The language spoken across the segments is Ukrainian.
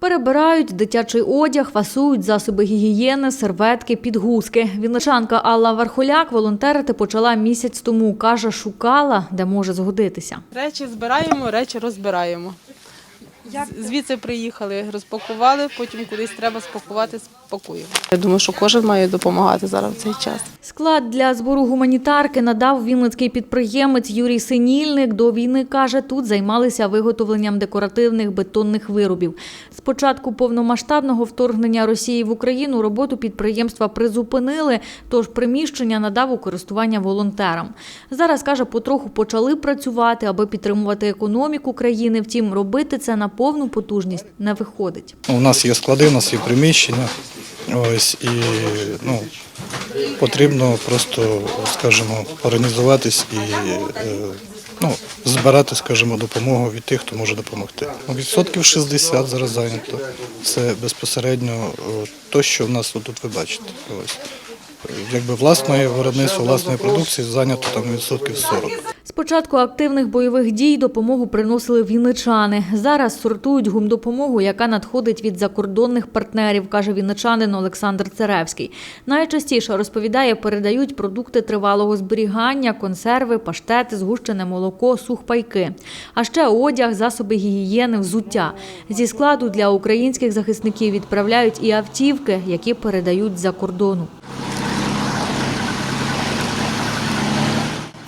Перебирають дитячий одяг, фасують засоби гігієни, серветки, підгузки. Вінничанка Алла Вархоляк волонтерити почала місяць тому. Каже, шукала, де може згодитися. Речі збираємо, речі розбираємо. З- Звідси приїхали, розпакували, потім кудись треба спакувати, спакуємо. Я думаю, що кожен має допомагати зараз в цей час. Склад для збору гуманітарки надав вінницький підприємець Юрій Синільник. До війни каже, тут займалися виготовленням декоративних бетонних виробів. З початку повномасштабного вторгнення Росії в Україну роботу підприємства призупинили, тож приміщення надав у користування волонтерам. Зараз каже, потроху почали працювати, аби підтримувати економіку країни. Втім, робити це на повну потужність не виходить. У нас є склади, у нас є приміщення. Ось і ну, потрібно просто, скажімо, організуватись і е, ну, збирати, скажімо, допомогу від тих, хто може допомогти. Ну, Відсотків 60 зараз зайнято. Це безпосередньо то, що в нас тут ви бачите. Ось. Якби власне виробництво власної продукції зайнято там відсотків 40. З початку активних бойових дій допомогу приносили вінничани. Зараз сортують гумдопомогу, яка надходить від закордонних партнерів, каже вінничанин Олександр Царевський. Найчастіше розповідає, передають продукти тривалого зберігання, консерви, паштети, згущене молоко, сухпайки. А ще одяг, засоби гігієни, взуття. Зі складу для українських захисників відправляють і автівки, які передають з-за кордону.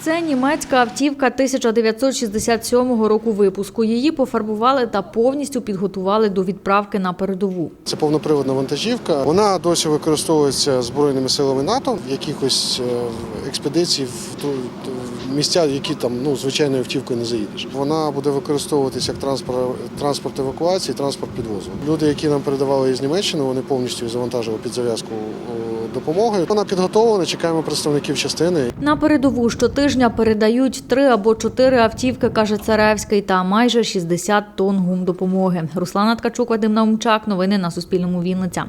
Це німецька автівка 1967 року випуску. Її пофарбували та повністю підготували до відправки на передову. Це повноприводна вантажівка. Вона досі використовується збройними силами НАТО в якихось експедицій в місця, які там ну звичайною автівкою не заїдеш. Вона буде використовуватися як транспорт, транспорт евакуації, транспорт підвозу. Люди, які нам передавали із Німеччини, вони повністю завантажили під зав'язку допомогою. Вона підготовлена. Чекаємо представників частини. На передову щотижня передають три або чотири автівки, каже Царевський, та майже 60 тонн гумдопомоги. Руслана Ткачук, Вадим Наумчак. Новини на Суспільному Вінниця.